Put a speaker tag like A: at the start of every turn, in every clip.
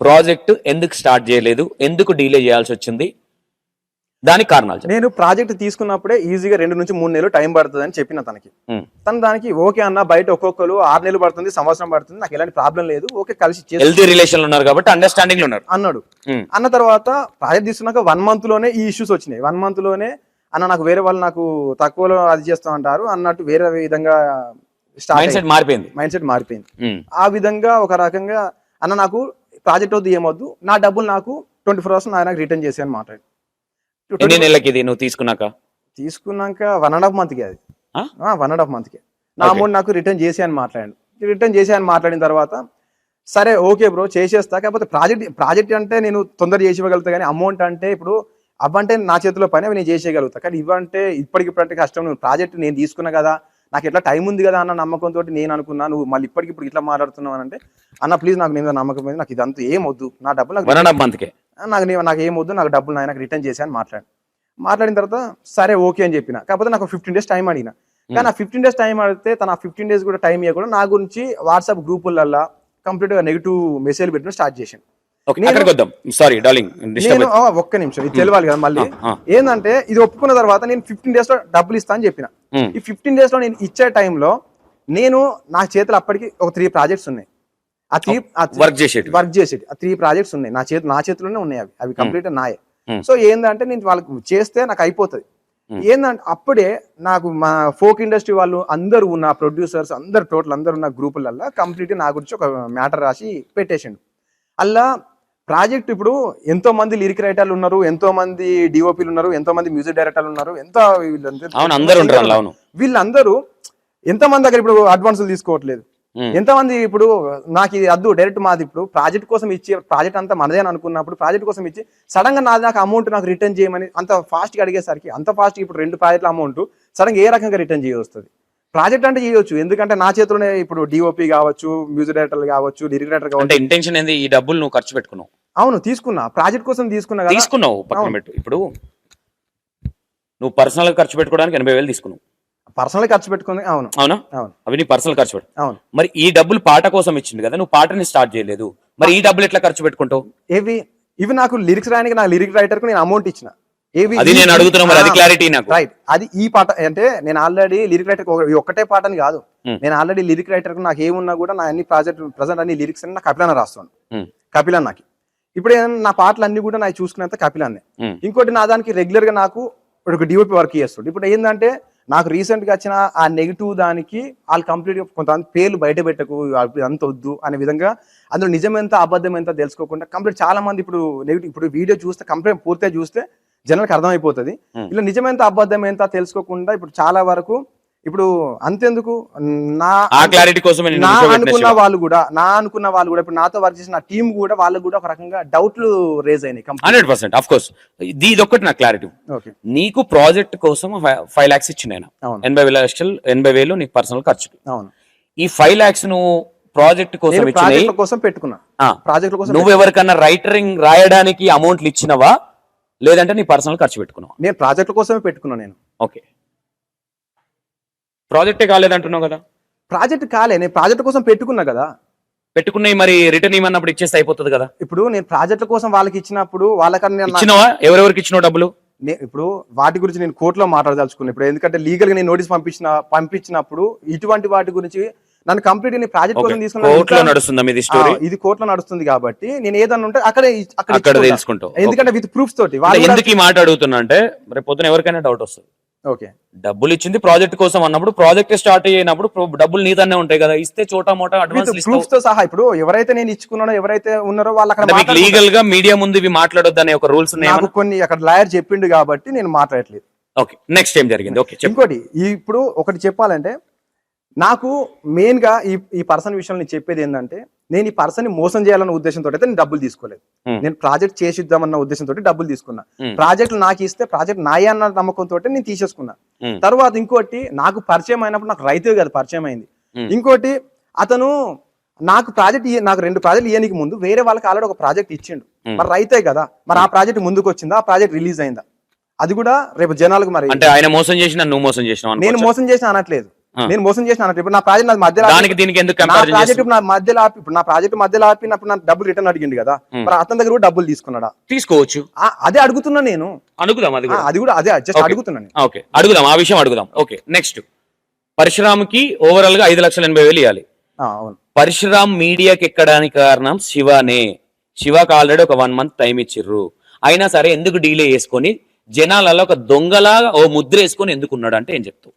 A: Project ఎందుకు start చేయలేదు ఎందుకు డీలే చేయాల్సి వచ్చింది దానికి కారణాలు.
B: నేను ప్రాజెక్ట్ తీసుకున్నప్పుడే ఈజీగా రెండు నుంచి మూడు నెలలు టైం పడుతుంది అని చెప్పిన తనకి. తను దానికి ఓకే అన్న బయట ఒక్కొక్కరు ఆరు నెలలు పడుతుంది సంవత్సరం పడుతుంది నాకు ఎలాంటి ప్రాబ్లం లేదు ఓకే కలిసి
A: హెల్తీ రిలేషన్ ఉన్నారు కాబట్టి అండర్స్టాండింగ్ ఉన్నారు.
B: అన్నాడు. అన్న తర్వాత ప్రాజెక్ట్ తీసుకున్నాక వన్ మంత్లోనే ఈ ఇష్యూస్ వచ్చినాయి. వన్ మంత్లోనే అన్న నాకు వేరే వాళ్ళు నాకు తక్కువలో అది చేస్తా అంటారు అన్నట్టు వేరే విధంగా
A: మైండ్ సెట్ మారిపోయింది.
B: మైండ్ సెట్ మారిపోయింది ఆ విధంగా ఒక రకంగా అన్న నాకు ప్రాజెక్ట్ వద్దు ఏమొద్దు. నా డబ్బులు నాకు ట్వంటీ ఫోర్ అవర్స్ నాకు రిటర్న్ చేసి అని మాట్లాడు.
A: ఎన్ని నెలలకి ఇది నువ్వు తీసుకున్నాక?
B: తీసుకున్నాక వన్ అండ్ హాఫ్ మంత్కి అది? వన్ అండ్ హాఫ్ మంత్కి. నా. అమౌంట్ నాకు రిటర్న్ చేసి అని మాట్లాడాను రిటర్న్ చేసి అని మాట్లాడిన తర్వాత సరే ఓకే బ్రో చేసేస్తా. కాకపోతే ప్రాజెక్ట్ ప్రాజెక్ట్ అంటే నేను తొందర చేసి ఇవ్వగలుగుతా కానీ అమౌంట్ అంటే ఇప్పుడు అవ్వంటే నా చేతిలో పని అవి నేను చేసేయగలుగుతా. కానీ ఇవ్వంటే ఇప్పటికిప్పుడంటే కష్టం. నువ్వు ప్రాజెక్ట్ నేను తీసుకున్నా కదా నాకు ఎట్లా టైం ఉంది కదా అన్న నమ్మకంతో నేను అనుకున్నా నువ్వు మళ్ళీ ఇప్పటికిప్పుడు ఇట్లా మాట్లాడుతున్నావు అంటే అన్న ప్లీజ్ నాకు నేను నమ్మకం నాకు ఇదంతా ఏం వద్దు. నా డబ్బులు నాకు నాకు నాకు ఏం వద్దు నాకు డబ్బులు నాకు రిటర్న్ చేశాను మాట్లాడి మాట్లాడిన. తర్వాత సరే ఓకే అని చెప్పిన. కాకపోతే నాకు ఫిఫ్టీన్ డేస్ టైం అడిగిన. కానీ ఆ ఫిఫ్టీన్ డేస్ టైం అడిగితే తన ఫిఫ్టీన్ డేస్ కూడా టైం ఇవ్వకుండా నా గురించి వాట్సాప్ గ్రూపులల్లో కంప్లీట్గా నెగిటివ్ మెసేజ్ పెట్టడం స్టార్ట్ నేను-
A: అక్కడికి వద్దాం సారీ డార్లింగ్ డిస్టర్బ్
B: నేను ఆ, ఒక్క నిమిషం ఇది తెలియాలి కదా మళ్ళీ.
A: ఆ, ఆ.
B: ఏంటంటే ఇది ఒప్పుకున్న తర్వాత నేను ఫిఫ్టీన్ డేస్లో డబ్బులు ఇస్తా అని చెప్పిన.
A: ఉమ్,
B: ఈ ఫిఫ్టీన్ డేస్లో నేను ఇచ్చే టైంలో నేను నా చేతిలో అప్పటికి ఒక త్రీ ప్రాజెక్ట్స్ ఉన్నాయి. ఆ త్రీ
A: వర్క్ చేసేది
B: వర్క్ చేసేది ఆ త్రీ ప్రాజెక్ట్స్ ఉన్నాయి. నా చేతి నా చేతిలోనే ఉన్నాయి అవి. అవి కంప్లీట్ నాయే.
A: Hmm.
B: సో ఏంటంటే నేను వాళ్ళకి చేస్తే నాకు అయిపోతుంది.
A: Hmm.
B: ఏంటంటే అప్పుడే నాకు మా ఫోక్ ఇండస్ట్రీ వాళ్ళు అందరూ ఉన్న ప్రొడ్యూసర్స్ అందరు టోటల్ అందరు ఉన్న గ్రూపులల్లో కంప్లీట్ నా గురించి ఒక మ్యాటర్ రాసి పెట్టేసిండు. అలా ప్రాజెక్ట్ ఇప్పుడు ఎంతో మంది లిరిక్ రైటర్లు ఉన్నారు ఎంతో మంది డిఓపీలు ఉన్నారు ఎంతో మంది మ్యూజిక్ డైరెక్టర్లు ఉన్నారు ఎంత వీళ్ళందరూ- వీళ్ళందరూ ఎంతమంది దగ్గర ఇప్పుడు అడ్వాన్సులు తీసుకోవట్లేదు. ఎంతమంది ఇప్పుడు నాకు ఇది అద్దు డైరెక్ట్ మాది ఇప్పుడు ప్రాజెక్ట్ కోసం ఇచ్చి ప్రాజెక్ట్ అంతా మనదే అని అనుకున్నప్పుడు ప్రాజెక్ట్ కోసం ఇచ్చి సడన్గా నాది నాకు అమౌంట్ నాకు రిటర్న్ చేయమని అంత ఫాస్ట్గా అడిగేసరికి అంత ఫాస్ట్ ఇప్పుడు రెండు ప్రాజెక్టుల అమౌంట్ సడన్గా ఏ రకంగా రిటర్న్ చేయవస్తుంది ప్రాజెక్ట్ అంటే చేయొచ్చు. ఎందుకంటే నా చేతిలోనే ఇప్పుడు డిఓపి కావచ్చు మ్యూజిక్ డైరెక్టర్ కావచ్చు లిరిక్ డైరెక్టర్ కావచ్చు.
A: అంటే ఇంటెన్షన్ ఏంది? ఈ డబ్బులు నువ్వు ఖర్చు పెట్టుకున్నావు.
B: అవును తీసుకున్నా. ప్రాజెక్ట్ కోసం తీసుకున్నా కదా.
A: తీసుకున్నావు పక్కన
B: అవును.
A: పెట్టు. ఇప్పుడు నువ్వు పర్సనల్ ఖర్చు పెట్టుకోవడానికి ఎనభై వేలు తీసుకున్నావు.
B: పర్సనల్ ఖర్చు పెట్టుకుంది అవును.
A: అవునా?
B: అవును.
A: అవి నీ పర్సనల్ ఖర్చు పెట్టు
B: అవును.
A: మరి ఈ డబ్బులు పాట కోసం ఇచ్చింది కదా నువ్వు పాటని స్టార్ట్ చేయలేదు. మరి ఈ డబ్బులు ఎట్లా ఖర్చు పెట్టుకుంటావు?
B: ఏవి? ఇవి నాకు లిరిక్స్ రాయడానికి నా లిరిక్ రైటర్కు నేను అమౌంట్ ఇచ్చిన. ఏవి
A: అది నేను అడుగుతున్నా మరి అది క్లారిటీ నాకు.
B: రైట్ అది ఈ పాట అంటే నేను ఆల్రెడీ లిరిక్ రైటర్ ఒక్కటే పాట అని కాదు. నేను ఆల్రెడీ లిరిక్ రైటర్ నాకు ఏమున్నా కూడా నా అన్ని ప్రాజెక్ట్ ప్రజెంట్ అన్ని లిరిక్స్ అన్ని నా కపిలన్న రాస్తాను
A: ఉమ్,
B: కపిలన్నకి. ఇప్పుడు నా పాటలు అన్ని కూడా నాకు చూసుకున్నంత కపిలన్నే. ఇంకోటి నా దానికి రెగ్యులర్గా నాకు ఒక డిఓపి వర్క్ చేస్తుంది ఇప్పుడు ఏంటంటే నాకు రీసెంట్గా వచ్చిన ఆ నెగిటివ్ దానికి వాళ్ళు కంప్లీట్గా కొంతమంది పేర్లు బయట పెట్టకు అంత వద్దు అనే విధంగా అందులో నిజం ఎంత అబద్ధం ఎంత తెలుసుకోకుండా కంప్లీట్ చాలా మంది ఇప్పుడు నెగిటివ్ ఇప్పుడు వీడియో చూస్తే కంప్లీట్ పూర్తిగా చూస్తే జనాలకు అర్థమైపోతుంది. ఇలా నిజమెంత అబద్ధం ఎంత తెలుసుకోకుండా ఇప్పుడు చాలా వరకు ఇప్పుడు అంతెందుకు? నా
A: క్లారిటీ కోసమే నేను
B: నా అనుకున్న. వాళ్ళు కూడా నా అనుకున్న వాళ్ళు కూడా ఇప్పుడు నాతో వర్క్ చేసిన టీం కూడా వాళ్ళకు కూడా ఒక రకంగా డౌట్లు రేజ్ అయినాయి
A: హండ్రెడ్ పర్సెంట్ ఆఫ్ కోర్స్ ఇది ఒక్కటి నా క్లారిటీ
B: ఓకే.
A: నీకు ప్రాజెక్ట్ కోసం ఫైవ్ లాక్స్ ఇచ్చిన
B: అవును.
A: ఎనభై వేల లక్షలు ఎనభై వేలు నీకు పర్సనల్ ఖర్చు.
B: అవును.
A: ఈ ఫైవ్ లాక్స్ నువ్వు ప్రాజెక్ట్ కోసం
B: నేను కోసం పెట్టుకున్నా.
A: ఆ,
B: ప్రాజెక్టుల కోసం
A: నువ్వు ఎవరికన్నా రైటరింగ్ రాయడానికి అమౌంట్లు ఇచ్చినవా? లేదంటే నీ పర్సనల్ ఖర్చు పెట్టుకున్నావా?
B: నేను ప్రాజెక్టుల కోసమే పెట్టుకున్నా నేను.
A: ఓకే. ప్రాజెక్టే కాలేదంటున్నావు కదా?
B: ప్రాజెక్ట్ కాలే నేను ప్రాజెక్ట్ కోసం పెట్టుకున్నా కదా.
A: పెట్టుకున్నాయి మరి రిటర్న్ ఇవ్వన్నప్పుడు ఇచ్చేస్తే అయిపోతుంది కదా?
B: ఇప్పుడు నేను ప్రాజెక్టుల కోసం వాళ్ళకి ఇచ్చినప్పుడు వాళ్ళకన్నా
A: ఇచ్చినవా? ఎవరెవరికి ఇచ్చినావు డబ్బులు?
B: ఇప్పుడు వాటి గురించి నేను కోర్టులో మాట్లాడదలుచుకున్నా. ఇప్పుడు ఎందుకంటే లీగల్గా నేను నోటీస్ పంపించిన పంపించినప్పుడు ఇటువంటి వాటి గురించి నన్ను కంప్లీట్ నేను ప్రాజెక్ట్ కోసం తీసుకున్నా
A: కోర్టులో
B: ఇంకా-
A: నడుస్తుందా మీది స్టోరీ?
B: ఆ, ఇది కోర్టులో నడుస్తుంది కాబట్టి నేను ఏదన్నా ఉంటే అక్కడే అక్కడ.
A: తెలుసుకుంటావు.
B: ఎందుకంటే విత్ ప్రూఫ్స్ తోటి.
A: ఎందుకు ఈ మాట అడుగుతున్నా అంటే రేపు పొద్దున ఎవరికైనా డౌట్ వస్తుంది.
B: ఓకే.
A: డబ్బులు ఇచ్చింది ప్రాజెక్ట్ కోసం అన్నప్పుడు ప్రాజెక్ట్ స్టార్ట్ అయినప్పుడు డబ్బులు నీతోనే ఉంటాయి కదా. ఇస్తే చోటా మోటా అడ్వాన్స్
B: ప్రూఫ్స్తో సహా ఇప్పుడు ఎవరైతే నేను ఇచ్చుకున్నానో ఎవరైతే ఉన్నారో వాళ్ళు అక్కడ.
A: లీగల్గా మీడియా ముందు ఇవి మాట్లాడొద్దు అనే ఒక రూల్స్ ఉన్నాయి?
B: నాకు కొన్ని అక్కడ లాయర్ చెప్పిండు కాబట్టి నేను మాట్లాడట్లేదు.
A: ఓకే. నెక్స్ట్ ఏం జరిగింది? ఓకే
B: ఇంకోటి ఇప్పుడు ఒకటి చెప్పాలంటే నాకు మెయిన్గా ఈ ఈ పర్సన్ విషయంలో నేను చెప్పేది ఏంటంటే నేను ఈ పర్సన్ని మోసం చేయాలన్న ఉద్దేశంతో అయితే నేను డబ్బులు తీసుకోలేదు. నేను ప్రాజెక్ట్ చేసిద్దామన్న ఉద్దేశంతో డబ్బులు తీసుకున్నా. ప్రాజెక్టులు నాకు ఇస్తే ప్రాజెక్ట్ నాయ అన్న నమ్మకంతో నేను తీసేసుకున్నా. తర్వాత ఇంకోటి నాకు పరిచయం అయినప్పుడు నాకు రైతే కదా పరిచయం అయింది. ఇంకోటి అతను నాకు ప్రాజెక్ట్ నాకు రెండు ప్రాజెక్ట్ ఇయ్యనికి ముందు వేరే వాళ్ళకి ఆల్రెడీ ఒక ప్రాజెక్ట్ ఇచ్చిండు. మరి రైతే కదా మరి ఆ ప్రాజెక్ట్ ముందుకు వచ్చిందా ఆ ప్రాజెక్ట్ రిలీజ్ అయిందా అది కూడా రేపు జనాలకు మరి
A: అంటే ఆయన మోసం చేసిన నువ్వు మోసం చేసినావు
B: నేను? మోసం చేసిన అనట్లేదు. నేను మోసం చేసిన ఇప్పుడు నా ప్రాజెక్ట్ నా మధ్యలో
A: దానికి దీనికి ఎందుకు
B: నా ప్రాజెక్ట్ ఇప్పుడు నా మధ్యలో ఆపి ఇప్పుడు నా ప్రాజెక్ట్ మధ్యలో ఆపినప్పుడు నా డబ్బులు రిటర్న్ అడిగిండు కదా. మరి అతని దగ్గర కూడా డబ్బులు తీసుకున్నాడా?
A: తీసుకోవచ్చు.
B: అదే అడుగుతున్నా నేను.
A: అనుకుదాం అది
B: అది కూడా అదే జస్ట్. అడుగుతున్నాను
A: ఓకే అడుగుదాం ఆ విషయం అడుగుదాం. ఓకే నెక్స్ట్ పరశురామ్కి ఓవరాల్గా ఐదు లక్షల ఎనభై వేలు ఇవ్వాలి పరశురామ్ మీడియాకి ఎక్కడానికి కారణం శివనే. శివకి ఆల్రెడీ ఒక వన్ మంత్ టైం ఇచ్చిర్రు. అయినా సరే ఎందుకు డీలే చేసుకొని జనాలలో ఒక దొంగలాగా ఓ ముద్ర వేసుకొని ఎందుకు ఉన్నాడు అంటే ఏం చెప్తావు?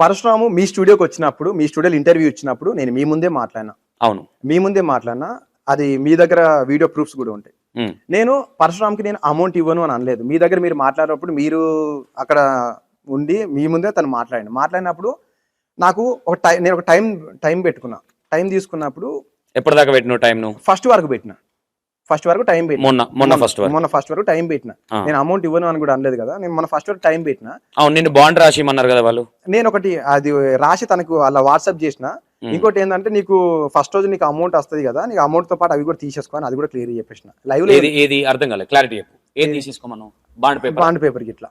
B: పరశురాము మీ స్టూడియోకి వచ్చినప్పుడు మీ స్టూడియోలో ఇంటర్వ్యూ ఇచ్చినప్పుడు నేను మీ ముందే మాట్లాడినా.
A: అవును.
B: మీ ముందే మాట్లాడినా అది మీ దగ్గర వీడియో ప్రూఫ్స్ కూడా ఉంటాయి. నేను పరశురామ్కి నేను అమౌంట్ ఇవ్వను అని అనలేదు. మీ దగ్గర మీరు మాట్లాడినప్పుడు మీరు అక్కడ ఉండి మీ ముందే తను మాట్లాడండి మాట్లాడినప్పుడు నాకు ఒక టైం నేను ఒక టైం టైం పెట్టుకున్నా. టైం తీసుకున్నప్పుడు
A: ఎప్పటిదాకా పెట్టిన టైం
B: ఫస్ట్ వరకు పెట్టిన. ఫస్ట్ వరకు టైం పెట్టిన.
A: మొన్న మొన్న ఫస్ట్ వరకు.
B: మొన్న ఫస్ట్ వరకు టైం పెట్టిన. నేను అమౌంట్ ఇవ్వను అని కూడా అనలేదు కదా. నేను మొన్న ఫస్ట్ వరకు టైం పెట్టిన.
A: అవును నిన్ను బాండ్ రాసిమన్నారు కదా వాళ్ళు?
B: నేను ఒకటి అది రాసి తనకు అలా వాట్సాప్ చేసిన. ఇంకోటి ఏంటంటే నీకు ఫస్ట్ రోజు నీకు అమౌంట్ వస్తుంది కదా నీకు అమౌంట్తో పాటు అవి కూడా తీసేసుకోని అది కూడా క్లియర్ చెప్పేసిన. లైవ్
A: ఏది ఏది అర్థం కాలేదు. క్లారిటీ చెప్పు. ఏది తీసేసుకోమను బాండ్ పేపర్
B: బాండ్ పేపర్కి ఇట్లా.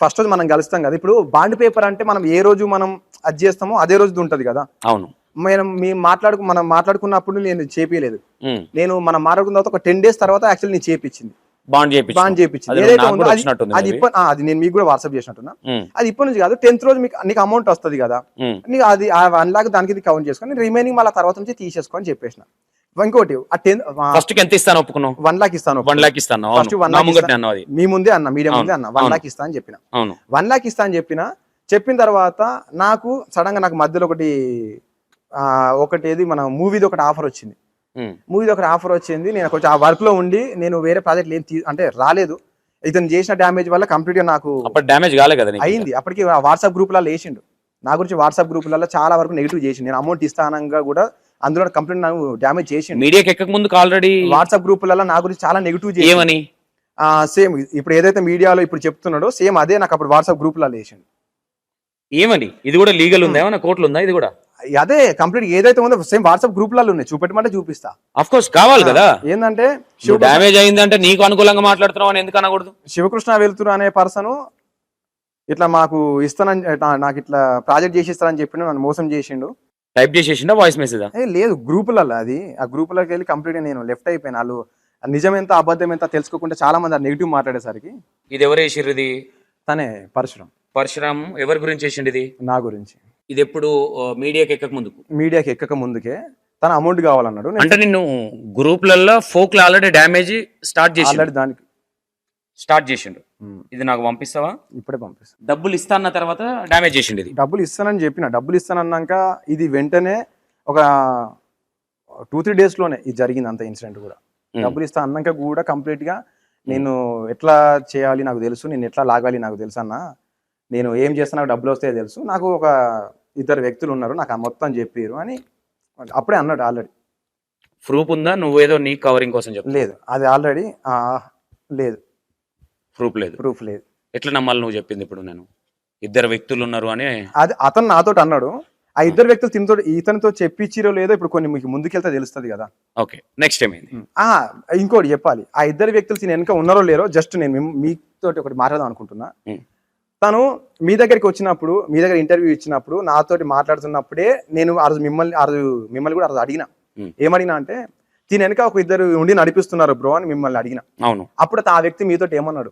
B: ఫస్ట్ రోజు మనం కలుస్తాం కదా. ఇప్పుడు బాండ్ పేపర్ అంటే మనం ఏ రోజు మనం అది చేస్తామో అదే రోజు ఉంటది కదా.
A: అవును.
B: మనం మేము మాట్లాడుకు మనం మాట్లాడుకున్నప్పుడు నేను చేపియలేదు.
A: ఉమ్,
B: నేను మనం మాట్లాడుకున్న తర్వాత ఒక టెన్ డేస్ తర్వాత యాక్చువల్లీ నేను చేపించింది
A: బాండ్
B: బాండ్ చేపించింది
A: అది
B: ఏదైతే
A: నాకు
B: ఉందో
A: కూడా
B: అది నేను మీకు కూడా వాట్సాప్ చేసినట్టున్నా. అది ఇప్పటి నుంచి కాదు టెన్త్ రోజు మీకు నీకు అమౌంట్ వస్తుంది కదా. నీకు అది ఆ వన్ లాక్ దానికి కౌంట్ చేసుకొని రిమైనింగ్ మళ్ళీ తర్వాత నుంచి తీసేసుకొని చెప్పేసిన. ఇంకోటి
A: ఫస్ట్ ఎంత ఇస్తాను ఒప్పుకున్నావు?
B: వన్ లాక్ ఇస్తాను
A: వన్ లాక్ ఇస్తాను.
B: ఫస్ట్ వన్ లాక్ మీ ముందే అన్న మీడియా ముందే అన్న. వన్. లాక్ ఇస్తా అని చెప్పిన. వన్ లాక్ ఇస్తా అని చెప్పిన చెప్పిన తర్వాత నాకు సడన్గా నాకు మధ్యలో ఒకటి ఒకటి ఏది మన మూవీది ఒకటి ఆఫర్ వచ్చింది. మూవీది ఒకటి ఆఫర్ వచ్చింది. నేను కొంచెం ఆ వర్క్లో ఉండి నేను వేరే ప్రాజెక్ట్ ఏం అంటే రాలేదు. ఇతను చేసిన డ్యామేజ్ వల్ల కంప్లీట్గా నాకు
A: డ్యామేజ్ కాలే కదా
B: అయింది. అప్పటికి వాట్సాప్ గ్రూపులలో వేసిండు నా గురించి వాట్సాప్ గ్రూపులలో చాలా వరకు నెగిటివ్ చేసిండు. నేను అమౌంట్ ఇస్తానంగా కూడా అందులో కంప్లీట్ నాకు డ్యామేజ్ చేసిండు.
A: మీడియాకి ఎక్కక ముందుకు ఆల్రెడీ
B: వాట్సాప్ గ్రూపులలో నా గురించి చాలా నెగిటివ్ చేసి
A: ఏమని?
B: సేమ్ ఇప్పుడు ఏదైతే మీడియాలో ఇప్పుడు చెప్తున్నాడో సేమ్ అదే నాకు అప్పుడు వాట్సాప్ గ్రూపులలో వేసిండు
A: ఏమని? ఇది కూడా లీగల్ ఉందా? ఏమన్నా కోర్టులు ఉందా? ఇది కూడా?
B: అదే కంప్లీట్ ఏదైతే ఉందో సేమ్ వాట్సాప్ గ్రూపులలో ఉన్నాయి. చూపెట్టమంటే చూపిస్తా.
A: అఫ్ కోర్స్ కావాలి కదా?
B: ఏంటంటే
A: డ్యామేజ్ అయిందంటే నీకు అనుకూలంగా మాట్లాడుతున్నావు అని ఎందుకు అనకూడదు?
B: శివకృష్ణ వెళ్తురు అనే పర్సన్ ఇట్లా మాకు ఇస్తానని నాకు ఇట్లా ప్రాజెక్ట్ చేసి ఇస్తానని చెప్పి నన్ను మోసం చేసిండు.
A: టైప్ చేసేసిందా వాయిస్ మెసేజ్
B: ఏ లేదు గ్రూపులలో అది. ఆ గ్రూపులోకి వెళ్ళి కంప్లీట్ నేను లెఫ్ట్ అయిపోయాను. వాళ్ళు నిజం ఎంత అబద్ధం ఎంత తెలుసుకోకుండా చాలా మంది నెగిటివ్ మాట్లాడేసరికి
A: ఇది ఎవరు వేసిర్రు ఇది?
B: తనే పరశురం
A: పరశురామ్ ఎవరి గురించి వేసిండు ఇది?
B: నా గురించి.
A: ఇది ఎప్పుడు మీడియాకి ఎక్కక ముందుకు?
B: మీడియాకి ఎక్కక ముందుకే తన అమౌంట్ కావాలన్నాడు. నేను
A: అంటే నిన్ను గ్రూప్లలో ఫోక్లో ఆల్రెడీ డ్యామేజ్ స్టార్ట్ చేసి
B: ఆల్రెడీ దానికి
A: స్టార్ట్ చేసిండు. ఇది నాకు పంపిస్తావా?
B: ఇప్పుడే పంపిస్తాను
A: డబ్బులు ఇస్తా అన్న తర్వాత డ్యామేజ్ చేసిండు ఇది.
B: డబ్బులు ఇస్తానని చెప్పిన. డబ్బులు ఇస్తానన్నాక ఇది వెంటనే ఒక టూ త్రీ డేస్లోనే ఇది జరిగింది అంత ఇన్సిడెంట్ కూడా. డబ్బులు ఇస్తా అన్నాక కూడా కంప్లీట్గా నేను ఎట్లా చేయాలి నాకు తెలుసు నేను ఎట్లా లాగాలి నాకు తెలుసు అన్న నేను ఏం చేస్తా నాకు డబ్బులు వస్తాయో తెలుసు. నాకు ఒక ఇద్దరు వ్యక్తులు ఉన్నారు నాకు ఆ మొత్తం చెప్పారు అని అప్పుడే అన్నాడు ఆల్రెడీ.
A: ప్రూఫ్ ఉందా? నువ్వేదో నీ కవరింగ్ కోసం చెప్పు
B: లేదు అది ఆల్రెడీ లేదు.
A: ప్రూఫ్ లేదు.
B: ప్రూఫ్ లేదు.
A: ఎట్లా నమ్మాలి నువ్వు చెప్పింది ఇప్పుడు నేను? ఇద్దరు వ్యక్తులు ఉన్నారు అని
B: అది అతను నాతో అన్నాడు ఆ ఇద్దరు వ్యక్తులు తినతో ఇతనితో చెప్పించిరో లేదో ఇప్పుడు కొన్ని మీకు ముందుకెళ్తే తెలుస్తుంది కదా.
A: ఓకే నెక్స్ట్ ఏమైంది?
B: ఇంకోటి చెప్పాలి ఆ ఇద్దరు వ్యక్తులు తిని వెనక ఉన్నారో లేరో జస్ట్ నేను మీతో ఒకటి మాట్లాడదాం అనుకుంటున్నా. తను మీ దగ్గరికి వచ్చినప్పుడు మీ దగ్గర ఇంటర్వ్యూ ఇచ్చినప్పుడు నాతోటి మాట్లాడుతున్నప్పుడే నేను ఆ రోజు మిమ్మల్ని ఆ రోజు మిమ్మల్ని కూడా ఆ రోజు అడిగిన. ఏమడిగినా అంటే దీని వెనక ఒక ఇద్దరు ఉండి నడిపిస్తున్నారు బ్రో అని మిమ్మల్ని అడిగిన.
A: అవును.
B: అప్పుడు ఆ వ్యక్తి మీతో ఏమన్నాడు?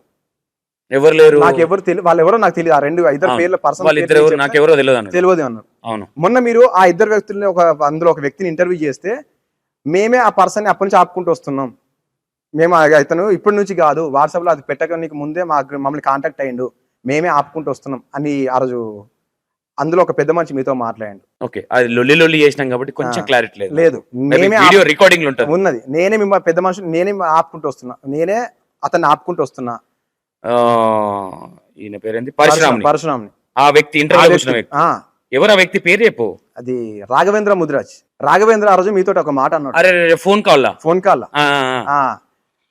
A: ఎవరు లేరు?
B: నాకు ఎవరు తెలియదు వాళ్ళు ఎవరో నాకు తెలియదు ఆ రెండు ఇద్దరు. పేర్ల పర్సన్
A: వాళ్ళు ఇద్దరు ఎవరు నాకు ఎవరో తెలియదు
B: అన్నారు
A: అవును.
B: మొన్న మీరు ఆ ఇద్దరు వ్యక్తుల్ని ఒక అందులో ఒక వ్యక్తిని ఇంటర్వ్యూ చేస్తే మేమే ఆ పర్సన్ అప్పటి నుంచి ఆపుకుంటూ వస్తున్నాం. మేము ఇతను ఇప్పటి నుంచి కాదు. వాట్సాప్లో అది పెట్టక నీకు ముందే మా మమ్మల్ని కాంటాక్ట్ అయ్యిండు. మేమే ఆపుకుంటూ వస్తున్నాం అని ఆ రోజు అందులో ఒక పెద్ద మనిషి మీతో మాట్లాడండి.
A: ఓకే. అది లొల్లి లొల్లి చేసినాం కాబట్టి కొంచెం. క్లారిటీ లేదు.
B: లేదు.
A: వీడియో
B: ఆపు-
A: రికార్డింగ్ ఉంటుంది.
B: ఉన్నది. నేనే మిమ్మల్ని పెద్ద మనుషులు నేనే ఆపుకుంటూ వస్తున్నా. నేనే అతన్ని ఆపుకుంటూ వస్తున్నా.
A: ఈయన పేరేంది? పరశురామ్
B: పరశురామ్ని.
A: ఆ వ్యక్తి ఇంటర్వ్యూ వచ్చిన ఎవరు ఆ వ్యక్తి? పేరు చెప్పు.
B: అది రాఘవేంద్ర ముద్రాజ్. రాఘవేంద్ర ఆ రోజు మీతో ఒక మాట అన్నాడు.
A: అరే ఫోన్ కాల్
B: ఫోన్ కాల్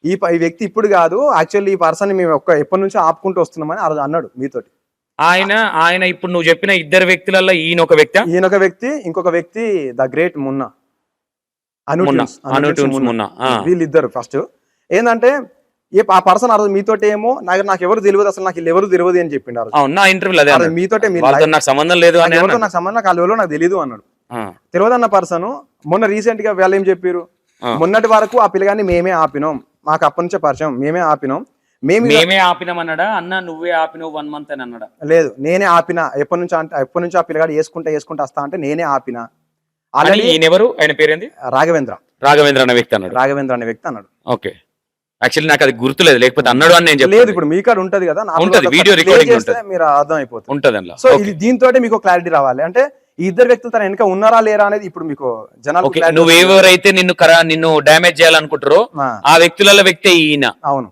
B: ఈ వ్యక్తి ఇప్పుడు కాదు. యాక్చువల్లీ ఈ పర్సన్ మేము ఒక్క ఎప్పటి నుంచో ఆపుకుంటూ వస్తున్నామని ఆ రోజు అన్నాడు మీతోటి.
A: ఆయన ఆయన ఇప్పుడు నువ్వు చెప్పిన ఇద్దరు వ్యక్తులలో ఈయన ఒక వ్యక్తి?
B: ఈయన ఒక వ్యక్తి ఇంకొక వ్యక్తి ద గ్రేట్ మున్నా. అను వీళ్ళిద్దరు ఫస్ట్. ఏంటంటే ఏ ఆ పర్సన్ ఆ రోజు మీతోటి ఏమో నాకు నాకు ఎవరు తెలియదు అసలు నాకు ఎవరు తెలియదు అని చెప్పిండు ఆ రోజు.
A: అవును నా ఇంటర్వ్యూలో అదే.
B: మీతోటే
A: నాకు సంబంధం లేదు
B: నాకు ఎవరితో
A: అన్నాడు.
B: నాకు సంబంధం నాకు ఎవరో నాకు తెలియదు అన్నాడు. తెలియదు అన్న పర్సన్ మొన్న రీసెంట్గా వాళ్ళు ఏం చెప్పారు. మొన్నటి వరకు ఆ పిల్లగాన్ని మేమే ఆపినాం. మాకు అప్పటి నుంచే పరిచయం. మేమే ఆపినాం. మేము
A: మేమే ఆపినామన్నాడా? అన్న నువ్వే ఆపినావు వన్ మంత్ అని అన్నాడా?
B: లేదు నేనే ఆపిన. ఎప్పటి నుంచి అంటే ఎప్పటి నుంచి ఆ పిల్లగాడు వేసుకుంటా వేసుకుంటా వస్తా అంటే నేనే ఆపిన.
A: అని
B: ఆల్రెడీ
A: ఈయన ఎవరు ఆయన పేరేంది?
B: రాఘవేంద్ర.
A: రాఘవేంద్ర అన్న వ్యక్తి అన్నాడు.
B: రాఘవేంద్ర అనే వ్యక్తి అన్నాడు.
A: ఓకే. యాక్చువల్లీ నాకు అది గుర్తులేదు. లేకపోతే అన్నాడు అని నేను
B: లేదు ఇప్పుడు మీ కాడ ఉంటది కదా
A: ఉంటది,
B: చేస్తే
A: ఉంటది.
B: మీరు అర్థం అయిపోతుంది
A: ఉంటది
B: సో ఇది దీంతో మీకు క్లారిటీ రావాలి. అంటే ఈ ఇద్దరు వ్యక్తులు తన వెనక ఉన్నారా లేరా అనేది ఇప్పుడు మీకు జనాలు
A: నువ్వు ఎవరైతే నిన్ను కరా నిన్ను డ్యామేజ్ చేయాలనుకుంటారో ఆ వ్యక్తులలో వ్యక్తే ఈయన.
B: అవును.